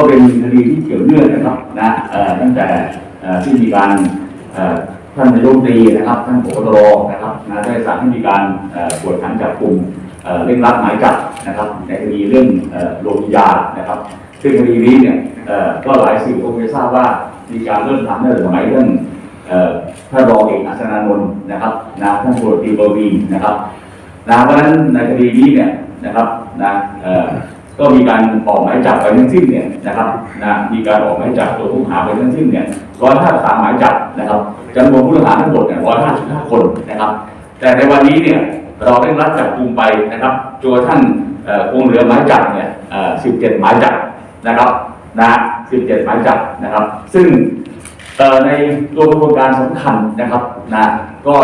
ก็เป็นคดีที่เกี่ยวเนื่องนะครับนะตั้งแต่ที่มีการท่านนายกรัฐมนตรีนะครับท่านผบตรนะครับนะได้สั่งให้มีการเอ่อกวดขันจับกลุ่มเอ่อเร่งรัดหมายจับนะครับในคดีเรื่องโลหิยานะครับ ซึ่งคดีนี้เนี่ยก็หลายสื่อคงจะทราบว่ามีการเริ่มทำตั้งแต่สมัยเรื่องท่านรองเอกอัศนานนท์นะครับนะท่านตรวจตีเบอร์วีนะครับนะเพราะฉะนั้นในคดีนี้เนี่ยนะครับนะ ก็มีการออกหมายจับไปทั้งสิ้นเนี่ยนะครับนะมีการออกหมายจับตัวผู้หาไปทั้งสิ้นเนี่ยร้อยห้าสามหมายจับนะครับจำนวนผู้ต้องหาทั้งหมดเนี่ยร้อยห้าสิบห้าคนนะครับ แต่ในวันนี้เนี่ยเราได้รับจับกลุ่มไปนะครับจนกระทั่งเอ่อคงเหลือหมายจับเนี่ยสิบเจ็ดหมายจับนะครับนะสิบเจ็ดหมายจับนะครับ ซึ่งเอ่อในตัวกระบวนการสำคัญนะครับนะก็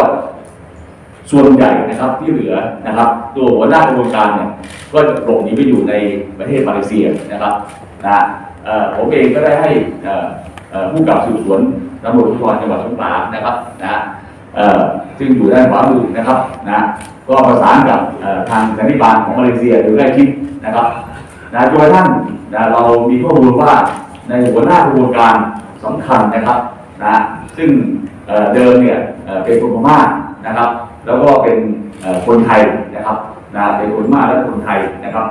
ส่วนใหญ่นะครับที่เหลือนะครับ ตัวหัวหน้ากระบวนการเนี่ยก็หลบหนีไปอยู่ในประเทศมาเลเซียนะครับนะผมเองก็ได้ให้เอ่อเอ่อผู้กำกับสืบสวนตำรวจภูธรจังหวัดสงขลานะครับนะซึ่งอยู่ด้านขวามือนะครับนะก็ประสานกับทางสันนิบาลของมาเลเซียโดยใกล้ชิดนะครับนะจนกระทั่งนะเรามีข้อมูลว่าในหัวหน้ากระบวนการสำคัญนะครับนะซึ่งเดิมเนี่ยเอ่อเป็นคนพม่านะครับ แล้วก็เป็นคนไทยนะครับนะเป็นคนมาและคนไทยนะครับ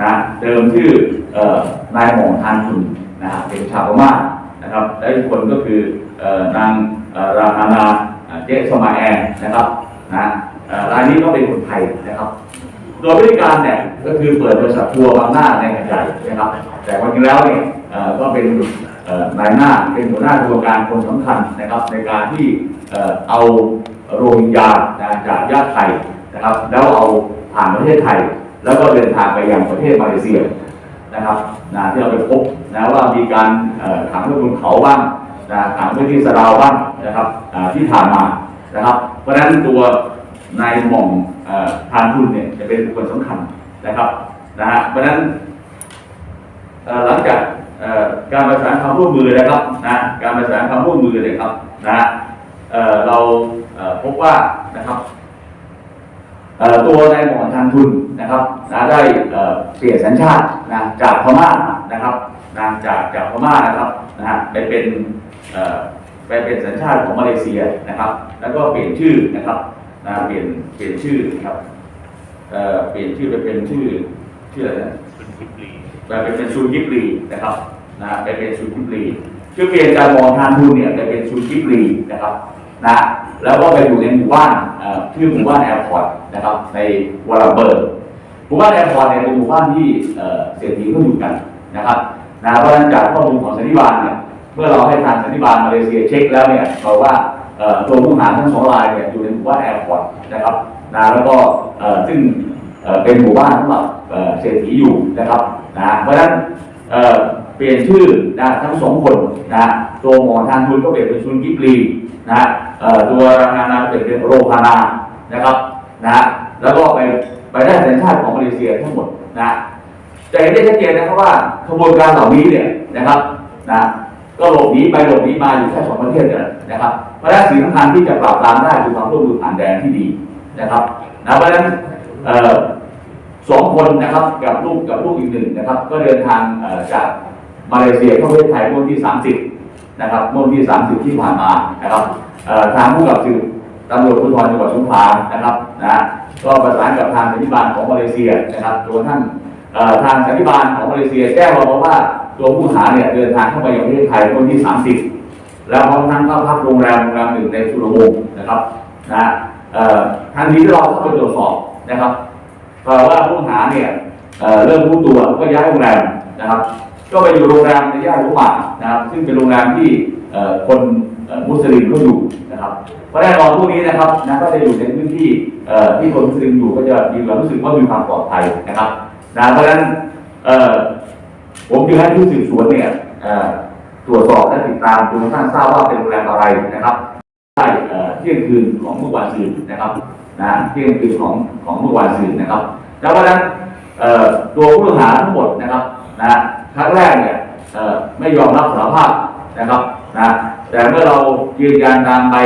นะเดิมชื่อนายหม่องทานชุนนะเป็นชาวพม่านะครับและอีกคนก็คือนางราธานาเจสมาแอนนะครับนะรายนี้ก็เป็นคนไทยนะครับโดยวิการเนี่ยก็คือเปิดบริษัททัวร์บางหน้าในหัดใหญ่นะครับ แต่วันนี้แล้วเนี่ยก็เป็นนายหน้าเป็นหัวหน้ากระบวการคนสำคัญนะครับ ในการที่เอา โรฮิงญาจากญาติไทยนะครับ แล้วเอาผ่านประเทศไทย แล้วก็เดินทางไปยังประเทศมาเลเซียนะครับนะที่เราไปพบนะว่ามีการเอ่อขังไว้บนเขาบ้างนะขังไว้ที่สะดาวบ้างนะครับที่ผ่านมานะครับ เพราะฉะนั้นตัวนายหม่องเอ่อทานทุนเนี่ยจะเป็นบุคคลสำคัญนะครับนะฮะเพราะฉะนั้นหลังจากการประสานความร่วมมือนะครับนะการประสานความร่วมมือเลยครับนะฮะเรา พบว่านะครับเอ่อตัวนายหม่องทานทุนนะครับนะได้เอ่อเปลี่ยนสัญชาตินะจากพม่านะครับนะจากจากพม่านะครับนะฮะไปเป็นเอ่อไปเป็นสัญชาติของมาเลเซียนะครับ แล้วก็เปลี่ยนชื่อนะครับนะเปลี่ยนเปลี่ยนชื่อนะครับเอ่อเปลี่ยนชื่อไปเป็นชื่อชื่ออะไรนะไปเป็นเป็นซูยิปรีนะครับนะไปเป็นซูยิปรีชื่อเปลี่ยนจากมองทานทุนเนี่ยไปเป็นซูยิปรีนะครับ นะแล้วก็ไปอยู่ในหมู่บ้านชื่อหมู่บ้านแอร์พอร์ตนะครับในวาลเบิร์กหมู่บ้านแอร์พอร์ตเนี่ยเป็นหมู่บ้านที่เศรษฐีเขาอยู่กันนะครับนะเพราะฉะนั้นจากข้อมูลของสันนิบาลเนี่ยเมื่อเราให้ทางสันนิบาลมาเลเซียเช็คแล้วเนี่ยบอกว่าตัวผู้หาทั้งสองรายเนี่ยอยู่ในหมู่บ้านแอร์พอร์ตนะครับนะแล้วก็ซึ่งเป็นหมู่บ้านสำหรับเศรษฐีอยู่นะครับนะเพราะฉะนั้น เปลี่ยนชื่อนะทั้งสองคนนะตัวหมอทางทุนก็เปลี่ยนเป็นชุนกิบลีนะตัวรานานาเปลี่ยนเป็นโรพานานะครับนะแล้วก็ไปไปได้สัญชาติของมาเลเซียทั้งหมดนะจะเห็นได้ชัดเจนนะครับว่าขบวนการเหล่านี้เนี่ยนะครับนะก็หลบหนีไปหลบหนีมาอยู่แค่สองประเทศเนี่ยนะครับเพราะฉะนั้นสิ่งสำคัญที่จะปราบปรามได้คือความร่วมมือผ่านแดนที่ดีนะครับนะเพราะฉะนั้นสองคนนะครับกับลูกกับลูกอีกหนึ่งนะครับ ก็เดินทางจาก มาเลเซียเข้าประเทศไทยเมื่อวันที่ 30 นะครับเมื่อวันที่ 30 ที่ผ่านมานะครับทางผู้กับสืบตำรวจภูธรจังหวัดสงขลานะครับนะก็ประสานกับทางสันนิบาลของมาเลเซียนะครับจนกระทั่งเอ่อทางสันนิบาลของมาเลเซียแจ้งมาบอกว่าตัวผู้หาเนี่ยเดินทางเข้าไปยังประเทศไทยวันที่ 30 แล้วพร้อมทั้งเข้าพักโรงแรมโรงแรมหนึ่งในสุรวงศ์นะครับนะเอ่อทันทีที่เราเข้าไปตรวจสอบนะครับก็ว่าผู้หาเนี่ยเเริ่มรู้ตัวก็ย้ายโรงแรมนะครับ ก็ไปอยู่โรงแรมในย่านหัวหมากนะครับ ซึ่งเป็นโรงแรมที่คนมุสลิมเขาอยู่นะครับเพราะแน่นอนพวกนี้นะครับนะก็จะอยู่ในพื้นที่ที่คนมุสลิมอยู่ก็จะมีความรู้สึกว่ามีความปลอดภัยนะครับนะเพราะฉะนั้นผมจึงให้ผู้สืบสวนเนี่ยตรวจสอบและติดตามจนกระทั่งทราบว่าเป็นโรงแรมอะไรนะครับได้เอ่เที่ยงคืนของเมื่อวานซืนนะครับนะเที่ยงคืนของของเมื่อวานซืนนะครับแล้วเพราะฉะนั้นตัวผู้ต้องหาทั้งหมดนะครับนะ ครั้งแรกเนี่ยไม่ยอมรับสารภาพนะครับนะแต่เมื่อเรายืนยันตามใบ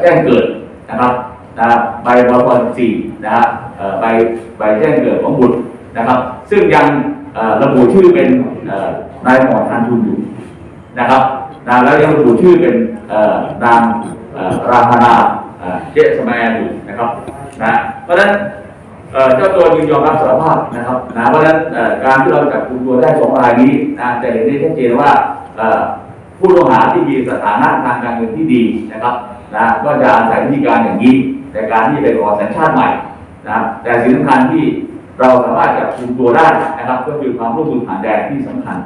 แจ้งเกิดนะครับนะใบบพสี่นะฮะใบใบแจ้งเกิดของบุตรนะครับ ซึ่งยังระบุชื่อเป็นนายหมอทันทุนอยู่นะครับนะแล้วยังระบุชื่อเป็นนางราธนาเอ่อเจสแมนอยู่นะครับนะเพราะฉะนั้น เจ้าตัวยินยอมรับสารภาพนะครับนะเพราะฉะนั้นการที่เราจับกลุ่มตัวได้สองรายนี้นะจะเห็นได้ชัดเจนว่าผู้ต้องหาที่มีสถานะทางการเงินที่ดีนะครับนะก็จะอาศัยวิธีการอย่างนี้ในการที่ไปขอสัญชาติใหม่นะแต่สิ่งสำคัญที่เราสามารถจับคุมตัวได้นะครับ ก็คือความร่วมมือผ่านแดนที่สำคัญ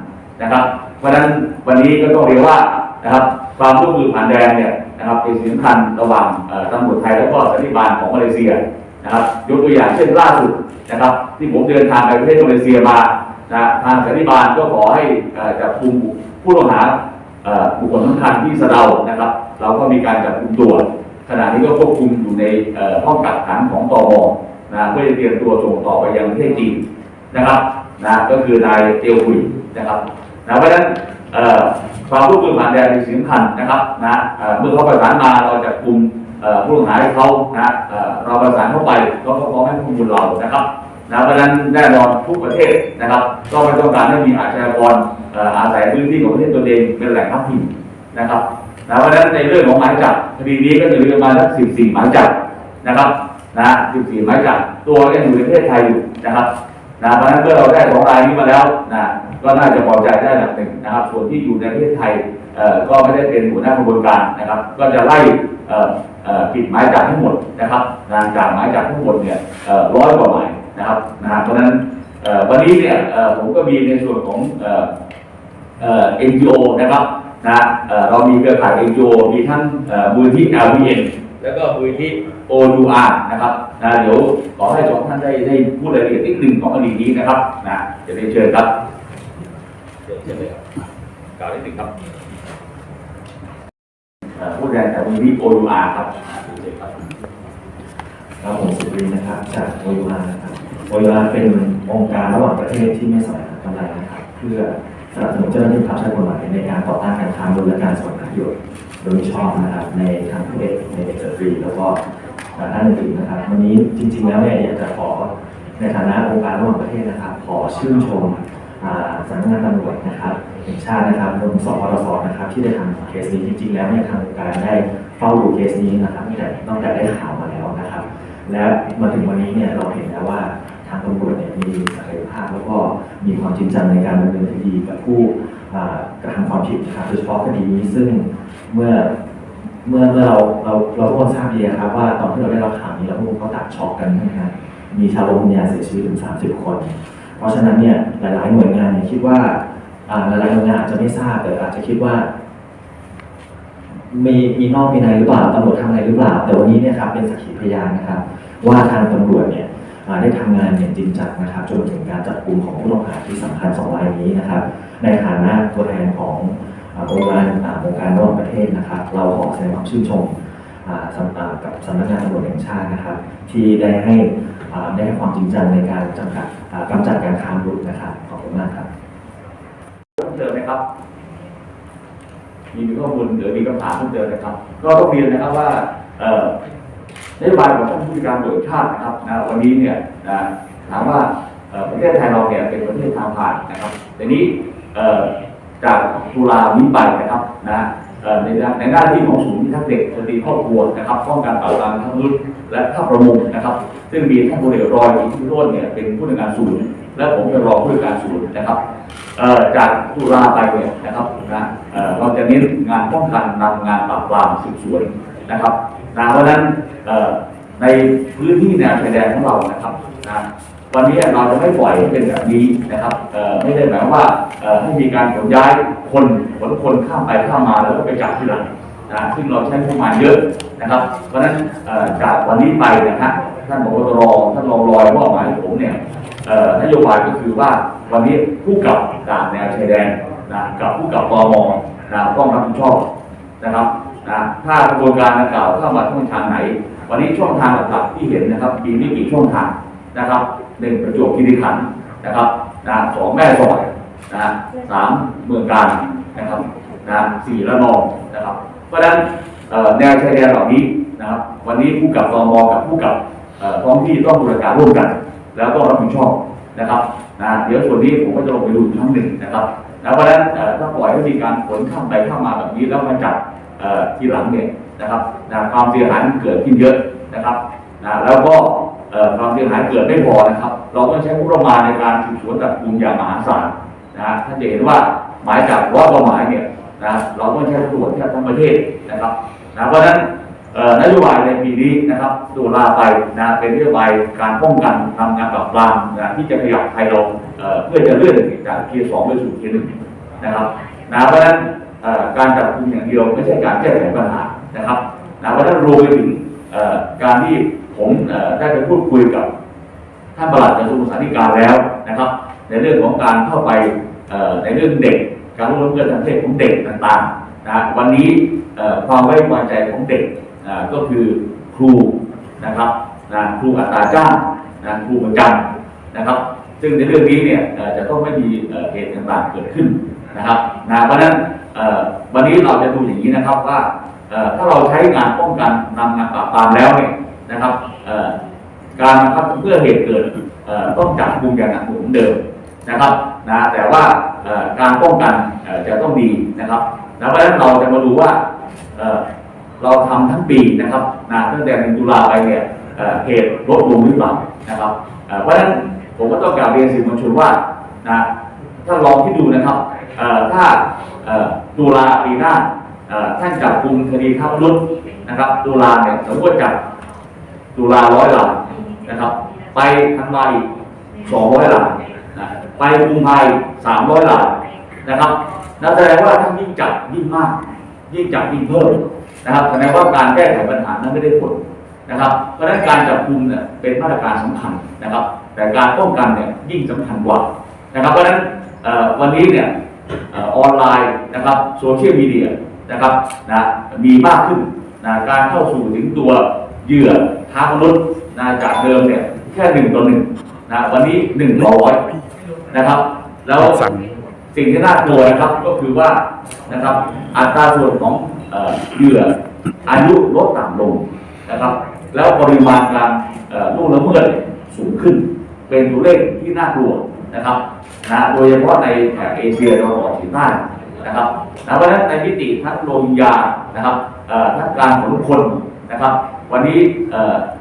นะครับ เพราะฉะนั้นวันนี้ก็ต้องเรียกว่านะครับความร่วมมือผ่านแดนเนี่ยนะครับเป็นสิ่งสำคัญระหว่างตำรวจไทยแล้วก็สันติบาลของมาเลเซีย นะครับยกตัวอย่างเช่นล่าสุดนะครับที่ผมเดินทางไปประเทศมาเลเซียมานะทางสันติบาลก็ขอให้จับคุมผู้ต้องหาบุคคลสำคัญที่สะเดานะครับ เราก็มีการจับคุมตัวขณะนี้ก็ควบคุมอยู่ในห้องกักขังของตมนะเพื่อจะเตรียมตัวส่งต่อไปยังประเทศจีนนะครับนะก็คือนายเตียวหุยนะครับนะเพราะฉะนั้นความร่วมมือผ่านแดนเป็นสิ่งสำคัญนะครับนะเมื่อเขาประสานมาเราจะคุมเอ่อ ผู้ต้องหาให้เขานะเราประสานเข้าไปเขาก็พร้อมให้ข้อมูลเรานะครับนะเพราะฉะนั้นแน่นอนทุกประเทศนะครับก็ไม่ต้องการให้มีอาชญากรอาศัยพื้นที่ของประเทศตัวเองเป็นแหล่งพักพิงนะครับนะเพราะฉะนั้นในเรื่องของหมายจับคดีนี้ก็จะมีประมาณสักสิบสี่หมายจับนะครับนะสิบสี่หมายจับตัวก็ยังอยู่ในประเทศไทยอยู่นะครับนะเพราะฉะนั้นเมื่อเราได้ของรายนี้มาแล้วนะก็น่าจะพอใจได้ระดับหนึ่งนะครับ ส่วนที่อยู่ในประเทศไทยก็ไม่ได้เป็นหัวหน้ากระบวนการนะครับ ก็จะไล่ ปิดหมายจับทั้งหมดนะครับงานจากหมายจับทั้งหมดเนี่ยร้อยกว่าหมายนะครับนะเพราะฉะนั้นวันนี้เนี่ยผมก็มีในส่วนของเอ่อเอ่อนะครับนะเรามีเครือข่าย NGO มีทั้งเอ่อมูลที่ LVN แล้วก็มูลที่ OUR นะครับนะเดี๋ยวขอให้สองท่านได้ได้พูดรายละเอียดนิดหนึ่งของคดีนี้นะครับนะจะได้เชิญครับเชิญเชิญเลยครับกล่าวนิดหนึ่งครับ ผู้แทนจากมูลที่ OUR ครับเชิญครับครับผมสุรินนะครับ จากโอยูอานะครับโอยูอาเป็นองค์การระหว่างประเทศที่ไม่สวงหากำไรนะครับเพื่อสนับสนุนเจ้าหน้าที่ทางใช้กฎหมายในการต่อต้านการค้ามนุษย์และการสวงหาประโยชน์โดยชอบนะครับในทางเพศในเด็กสตรีแล้วก็ด้านอื่นๆนะครับ วันนี้จริง ๆ แล้วเนี่ยอยากจะขอในฐานะองค์การระหว่างประเทศนะครับ ขอชื่นชมสำนักงานตำรวจนะครับ แห่งชาตินะครับรวมสปรสนะครับ ที่ได้ทำเคสนี้จริงๆแล้วเนี่ยทางการได้เฝ้าดูเคสนี้นะครับตั้งแต่ตั้งแต่ได้ข่าวมาแล้วนะครับ และมาถึงวันนี้เนี่ยเราเห็นแล้วว่าทางตำรวจเนี่ยมีศักยภาพแล้วก็มีความจริงจังในการดำเนินคดีกับผู้กระทำความผิดนะครับโดยเฉพาะคดีนี้ซึ่งเมื่อเมื่อเมื่อเราเราเราทุกคนทราบดีนะครับว่าตอนที่เราได้รับข่าวนี้เราทุกคนก็ตัดช็อกกันนะครับมีชาวโรฮิงญาเสียชีวิตถึง 30 คน เพราะฉะนั้นเนี่ยหลาย ๆ หน่วยงานเนี่ยคิดว่า หลายๆหน่วยงานอาจจะไม่ทราบแต่อาจจะคิดว่า มีมีนอกมีในหรือเปล่าตำรวจทำอะไรหรือเปล่า แต่วันนี้เนี่ยครับเป็นสักขีพยานนะครับ ว่าทางตำรวจเนี่ยได้ทำงานอย่างจริงจังนะครับจนถึงการจับกลุ่มของผู้ต้องหาที่สำคัญสองรายนี้นะครับ ในฐานะตัวแทนขององค์การองค์การระหว่างประเทศนะครับ เราขอแสดงความชื่นชมกับสำนักงานตำรวจแห่งชาตินะครับ ที่ได้ให้ได้ให้ความจริงจังในการจำกัดกำจัดการค้ามนุษย์นะครับขอบคุณมากครับ ไหมครับมีข้อมูลหรือมีคำถามเพิ่มเติมนะครับ ก็ต้องเรียนนะครับว่าเนโยบายของท่านผู้การตรวจแห่งชาตินะครับนะวันนี้เนี่ยนะถามว่าประเทศไทยเราเนี่ยเป็นประเทศทางผ่านนะครับแต่นี้จากตุลาวิไปนะครับนะในด้านในหน้าที่ของศูนย์พิทักษ์เด็กสตรีครอบครัวนะครับป้องกันปราบปรามทั้งมนุษย์และข้าประมงนะครับ ซึ่งมีท่านพลเอกรอยอิทธิโรจน์เนี่ยเป็นผู้ในวยการศูนย์ และผมเป็นรอผู้การศูนย์นะครับจากตุลาไปเนี่ยนะครับนะเราจะเน้นงานป้องกันนำงานปราบปรามสืบสวนนะครับนะเพราะฉะนั้นในพื้นที่แนวชายแดนของเรานะครับนะวันนี้เราจะไม่ปล่อยให้เป็นแบบนี้นะครับไม่ได้หมายว่าให้มีการขนย้ายคนขนคนข้ามไปข้ามมาแล้วก็ไปจับที่หลังนะซึ่งเราใช้ประมาณเยอะนะครับ เพราะฉะนั้นจากวันนี้ไปนะฮะท่านผบตรอท่านรองรอยมอบหมายผมเนี่ย นโยบายก็คือว่าวันนี้ผู้กับด่านแนวชายแดนนะกับผู้กับตมนะต้องรับผิดชอบนะครับนะถ้ากระบวนการดังกล่าวเข้ามาช่องทางไหน วันนี้ช่องทางหลักๆที่เห็นนะครับมีไม่กี่ช่องทางนะครับหนึ่งประจวบคีรีขันธ์นะครับนะสองแม่สอดนะสามเมืองการนะครับนะสี่ระนองนะครับ เพราะฉะนั้นแนวชายแดนเหล่านี้นะครับ วันนี้ผู้กับตมกับผู้กับท้องที่ต้องบูรณาการร่วมกัน แล้วก็รับผิดชอบนะครับนะเดี๋ยวส่วนนี้ผมก็จะลงไปดูอีกครั้งหนึ่งนะครับนะเพราะฉะนั้นถ้าปล่อยให้มีการขนข้ามไปข้ามมาแบบนี้แล้วมาจับเอ่อทีหลังเนี่ยนะครับนะความเสียหายเกิดขึ้นเยอะนะครับนะแล้วก็ความเสียหายเกิดไม่พอนะครับ เราต้องใช้งบประมาณในการสืบสวนจับกลุ่มอย่างมหาศาลนะฮะท่านจะเห็นว่าหมายจับร้อยกว่าหมายเนี่ยนะเราต้องใช้ตำรวจทบทั้งประเทศนะครับนะเพราะฉะนั้น นโยบายในปีนี้นะครับตุลาไปนะเป็นนโยบายการป้องกันทำงานปราบปรามนะที่จะขยับไทยเราเเพื่อจะเลื่อนจากเทียร์สองไปสู่เทียร์หนึ่งนะครับนะเพราะฉะนั้นการจับกุมอย่างเดียวไม่ใช่การแก้ไขปัญหานะครับนะเพราะฉะนั้นรวมไปถึงการที่ผมได้ไปพูดคุยกับท่านประหลัดกระทรวงสาธารณสุขแล้วนะครับ ในเรื่องของการเข้าไปในเรื่องเด็ก การร่วมเกินทางเพศของเด็กต่างๆนะวันนี้ความไว้วางใจของเด็ก ก็คือครูนะครับนะครูอัตราจ้างนะครูประจำนะครับ ซึ่งในเรื่องนี้เนี่ยจะต้องไม่มีเหตุต่างๆเกิดขึ้นนะครับนะเพราะฉะนั้นวันนี้เราจะดูอย่างนี้นะครับว่าถ้าเราใช้งานป้องกันนำงานปราบปรามแล้วเนี่ยนะครับการบังคับเพื่อเหตุเกิดต้องจับกลุ่มอย่างหนักหน่วงเหมือนเดิมนะครับนะแต่ว่าการป้องกันจะต้องดีนะครับเพราะฉะนั้นเราจะมาดูว่า เราทำทั้งปีนะครับนะตั้งแต่หนึ่งตุลาไปเนี่ยเเหตุลดลงหรือเปล่านะครับเพราะฉะนั้นผมก็ต้องกล่าวเรียนสื่อมวลชนว่านะถ้าลองที่ดูนะครับถ้าตุลาปีหน้าท่านจับกุมคดีค้ามนุษย์นะครับตุลาเนี่ยสมมติจับตุลาร้อยล้านนะครับ ไปธันวาอีกสองร้อยล้านไปกุมภาสามร้อยล้านนะครับนั่นแสดงว่าถ้ายิ่งจับยิ่งมาก ยิ่งจับยิ่งเพิ่ม นะครับแสดงว่าการแก้ไขปัญหานั้นไม่ได้ผลนะครับ เพราะฉะนั้นการจับกุมเนี่ยเป็นมาตรการสำคัญนะครับ แต่การป้องกันเนี่ยยิ่งสำคัญกว่านะครับ เพราะฉะนั้นเอ่อวันนี้เนี่ยเอ่อออนไลน์นะครับโซเชียลมีเดียนะครับนะมีมากขึ้นนะการเข้าสู่ถึงตัวเหยื่อค้ามนุษย์นะจากเดิมเนี่ยแค่หนึ่งต่อหนึ่งนะวันนี้หนึ่งร้อยนะครับ แล้วสิ่งที่น่ากลัวนะครับก็คือว่านะครับอัตราส่วนของ เอ่อเหยื่ออายุลดต่ำลงนะครับ แล้วปริมาณการล่วงละเมิดสูงขึ้น เป็นตัวเลขที่น่ากลัวนะครับนะโดยเฉพาะในแถบเอเชียตะวันออกเฉียงใต้นะครับนะเพราะฉะนั้นในมิติทั้งโรฮิงญานะครับทั้งการขนคนนะครับ วันนี้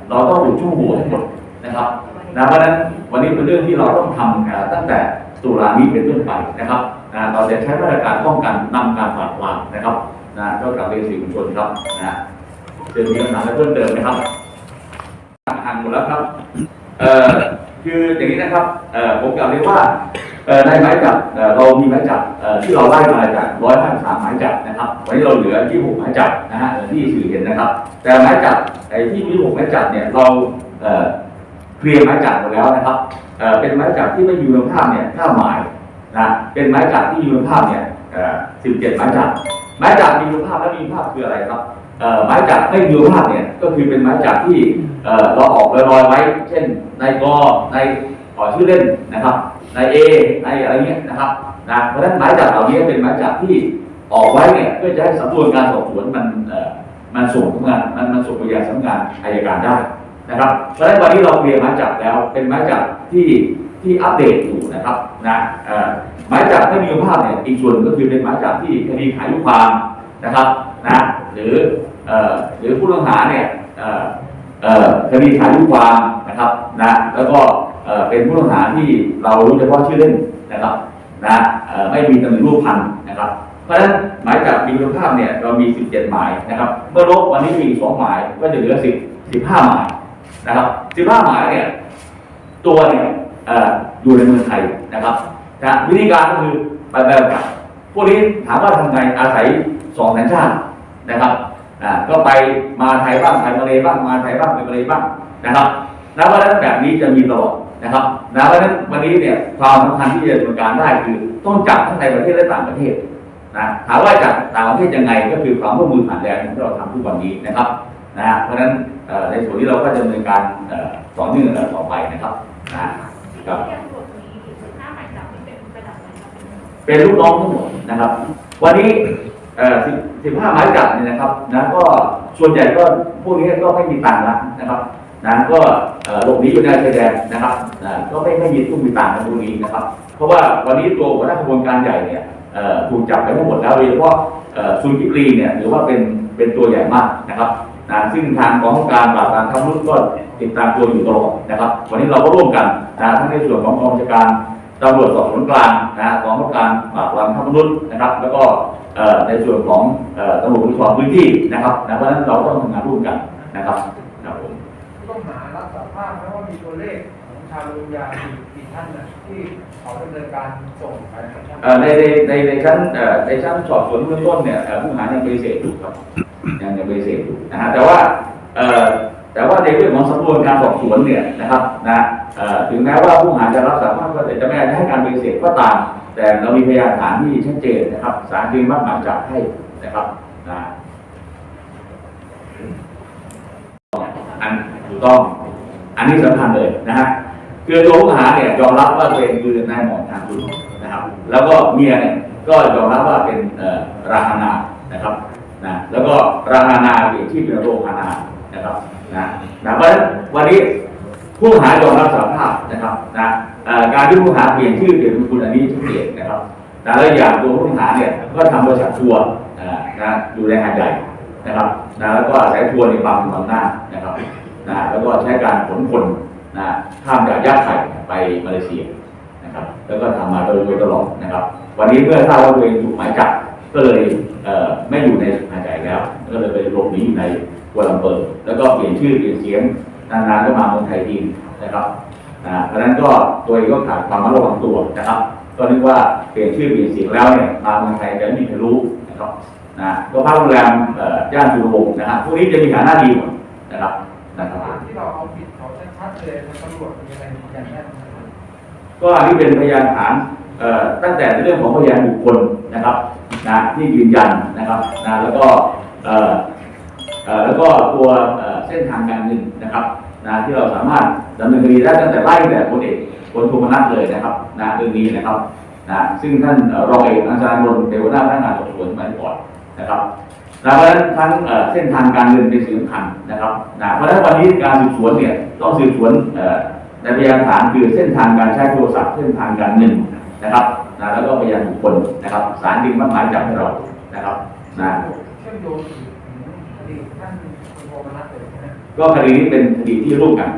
เราต้องอยู่ช่วงหัวให้หมดนะครับนะเพราะฉะนั้นวันนี้เป็นเรื่องที่เราต้องทำตั้งแต่ตุลานี้เป็นต้นไปนะครับนะเราจะใช้มาตรการป้องกันนำการปราบปรามนะครับ นะก็กลับเรียนสื่อมวลชนครับนะเชิญมีคำถามอะไรเพิ่มเติมไหมครับห่างหมดแล้วครับเอ่อคืออย่างนี้นะครับเอ่อผมกล่าวเรียว่าเอ่อในหมายจับเอ่อเรามีหมายจับเอ่อที่เราไล่มาจาก153หมายจับนะครับวันนี้เราเหลือ26หมายจับนะฮะที่สื่อเห็นนะครับ แต่หมายจับไอ้ที่26หมายจับเนี่ยเราเอ่อเคลียร์หมายจับหมดแล้วนะครับเอ่อเป็นหมายจับที่ไม่มีมูลค่าเนี่ย9หมายนะเป็นหมายจับที่มีมูลค่าเนี่ยเอ่อ17หมายจับ หมายจับมีมูลค่าและมีมูลค่าคืออะไรครับเอ่อหมายจับไม่มีภาพเนี่ยก็คือเป็นหมายจับที่เอ่อเราออกลอยๆไว้ เช่นในายกนขอชื่อเล่นนะครับ ในเอในอะไรเงี้ยนะครับนะเพราะฉะนั้นหมายจับเหล่านี้เป็นหมายจับที่ออกไว้เนี่ยเพื่อจะให้สำนวนการสอบสวนมันมันส่งทำงานมันมันส่งไปยังสำนักงานอายการได้นะครับเพราะฉะนั้นวันนี้เราเรียนหมายจับแล้วเป็นหมายจับที่ ที่อัปเดตอยู่นะครับนะหมายจับไม่มีภาพเนี่ยอีกส่วนก็คือเป็นหมายจับที่คดีขายลูกความนะครับนะหรืออหรือผู้ต้องหาเนี่ยคดีขายลูกความนะครับนะแล้วก็เป็นผู้ต้องหาที่เรารู้เฉพาะชื่อเล่นนะครับนะไม่มีตำแหน่งรูปพันนะครับ เพราะฉะนั้นหมายจับมีคุณภาพเนี่ยเรามี 17 หมายนะครับ เมื่อลบวันนี้มีสองหมายก็จะเหลือ 10 15 หมายนะครับ 15 หมายเนี่ยตัวเนี่ย อยู่ในเมืองไทยนะครับนะวิธีการก็คือไปแบบกับพวกนี้ถามว่าทำไงอาศัยสองสัญชาตินะครับอ่าก็ไปมาไทยบ้างไทยมาเลบ้างมาไทยบ้างไปมาเลบ้างนะครับนะเพราะนั้นแบบนี้จะมีตลอดนะครับนะเพราะนั้นวันนี้เนี่ยความสำคัญที่จะดำเนินการได้คือต้องจับทั้งในประเทศและต่างประเทศนะถามว่าจับต่างประเทศยังไงก็คือความร่วมมือผ่านแดนที่เราทำทุกวันนี้นะครับนะเพราะฉะนั้นในส่วนนี้เราก็จะดำเนินการเอ่อต่อเนื่องต่อไปนะครับนะ ครับ เป็นลูกน้องทั้งหมดนะครับ วันนี้เอ่อสิบห้าหมายจับเนี่ยนะครับนะก็ส่วนใหญ่ก็พวกนี้ก็ไม่มีตังค์ละนะครับนะก็เอ่อหลบหนีอยู่ในชายแดนนะครับนะก็ไม่ไม่มีตุ้มมีต่างกันตรงนี้นะครับ เพราะว่าวันนี้ตัวหัวหน้าขบวนการใหญ่เนี่ยเอ่อถูกจับไปทั้งหมดแล้วโดยเฉพาะเอ่อซุนกิปรีเนี่ยถือว่าเป็นเป็นตัวใหญ่มากนะครับ นะซึ่งทางกองบังคับการปราบปรามค้ามนุษย์ก็ติดตามตัวอยู่ตลอดนะครับ วันนี้เราก็ร่วมกันนะทั้งในส่วนของกองบัญชาการตำรวจสอบสวนกลางนะกองบังคับการปราบปรามค้ามนุษย์นะครับ แล้วก็เอ่อในส่วนของเอ่อตำรวจภูธรพื้นที่นะครับนะเพราะฉะนั้นเราต้องทำงานร่วมกันนะครับครับผมผู้ต้องหารับสารภาพไหมว่ามีตัวเลขของชาวโรงยากี่กี่ท่านนะที่เขาดำเนินการส่งไปนะครับเอ่อในในในในชั้นเอ่อในชั้นสอบสวนเบื้องต้นเนี่ยเอ่อผู้ต้องหายังปฏิเสธอยู่ครับ ยังยังปฏิเสธอยู่นะฮะแต่ว่าเอ่อแต่ว่าในเรื่องของสำนวนการสอบสวนเนี่ยนะครับนะเอ่อถึงแม้ว่าผู้หาจะรับสารภาพก็แต่จะไม่ให้การปฏิเสธก็ตาม แต่เรามีพยานฐานที่ชัดเจนนะครับศาลจึงมัดหมายจับให้นะครับนะอันถูกต้อง อันนี้สำคัญเลยนะฮะคือตัวผู้หาเนี่ยยอมรับว่าตัวเองคือนายหมอนทางคุณนะครับ แล้วก็เมียเนี่ยก็ยอมรับว่าเป็นราหานานะครับ นะแล้วก็ราหานาเปลี่ยนที่เป็นโรคานานะครับนะนะเพราะฉะนั้นวันนี้ผู้หายอมรับสารภาพนะครับนะการที่ผู้หาเปลี่ยนชื่อเปลี่ยนนามสกุลอันนี้ชัดเจนนะครับแต่ละอย่างตัวผู้หาเนี่ยก็ทำบริษัททัวร์นะอยู่ในหาดใหญ่นะครับนะแล้วก็อาศัยทัวร์ในบางบางหน้านะครับนะแล้วก็ใช้การขนคนนะข้ามจากยะไข่ไปมาเลเซียนะครับ แล้วก็ทำมาโดยตลอดนะครับ วันนี้เมื่อทราบว่าตัวเองถูกหมายจับก็เลย ไม่อยู่ในหาดใหญ่แล้ว ก็เลยไปหลบหนีอยู่ในกัวลัมเปอร์แล้วก็เปลี่ยนชื่อเปลี่ยนเสียงนานๆก็มาเมืองไทยทีนะครับนะเพราะฉะนั้นก็ตัวเองก็ขาดความระวังตัวนะครับก็นึกว่าเปลี่ยนชื่อเปลี่ยนเสียงแล้วเนี่ยมาเมืองไทยจะไม่มีใครรู้นะครับนะก็พักโรงแรมเอ่อย่านสุรวงศ์นะครับพวกนี้จะมีฐานะดีหมดนะครับนะครับที่เราเอาผิดเขาชัดๆเลยตำรวจมีอะไรยืนยันแน่นอนก็อันนี้เป็นพยานฐานเอ่อตั้งแต่ในเรื่องของพยานบุคคลนะครับ นะที่ยืนยันนะครับนะแล้วก็เอ่อแล้วก็ตัวเส้นทางการเงินนะครับนะที่เราสามารถดำเนินคดีได้ตั้งแต่ไล่แต่พลเอกพลโทมนัสเลยนะครับนะเรื่องนี้นะครับนะซึ่งท่านรองเอกอาจารย์นนท์เดวนาพนักงานสอบสวนสมัยก่อนนะครับเพราะฉะนั้นทั้งเส้นทางการเงินเป็นสิ่งสำคัญนะครับนะเพราะฉะนั้นวันนี้การสืบสวนเนี่ยต้องสืบสวนเอ่อในพยานฐานคือเส้นทางการใช้โทรศัพท์เส้นทางการเงินนะครับ นะแล้วก็พยานบุคคลนะครับศาลจึงมั่นหมายจับให้เรานะครับนะเชื่อมโยงถึงคดีท่านคุณโทมนัสเลยนะก็คดีนี้เป็นคดีที่ร่วมกัน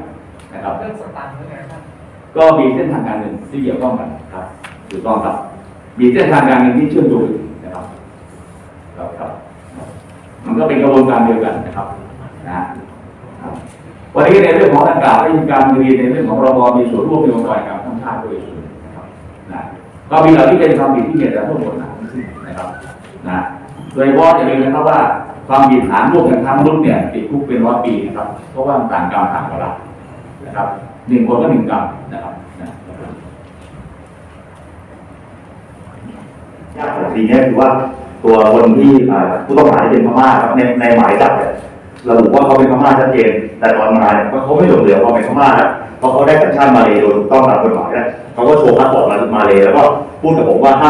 นะครับเรื่องสตังค์เป็นไงท่านก็มีเส้นทางการเงินที่เกี่ยวข้องกันครับถูกต้องครับ มีเส้นทางการเงินที่เชื่อมโยงกันนะครับครับครับ มันก็เป็นกระบวนการเดียวกันนะครับนะครับวันนี้ในเรื่องของดังกล่าวได้มีการมีในเรื่องของรบมีส่วนร่วมในองค์กรการทั้งชาติด้วยนะครับนะ ก็มีเหล่าที่เป็นความผิดที่มีแต่โทษหมายทั้งสิ้นนะครับนะโดยเฉพาะอย่าลืมนะครับว่าความผิดฐานร่วมกันทั้งมนุษย์เนี่ยติดคุกเป็นร้อยปีนะครับ เพราะว่าต่างกรรมต่างวาระนะครับหนึ่งคนก็หนึ่งกรรมนะครับนะยากของคดีเนี้คือว่าตัวคนที่ผู้ต้องหาที่เป็นพม่าครับในในหมายจับเนี่ยระบุว่าเขาเป็นพม่าชัดเจน แต่ตอนมาเนี่ยเขาไม่หลงเหลือความเป็นพม่าแล้วเพราะเขาได้สัญชาติมาเลยโดยถูกต้องตามกฎหมายแล้ว เขาก็โชว์พาสปอร์ตมามาเลยแล้วก็พูดกับผมว่าห้าม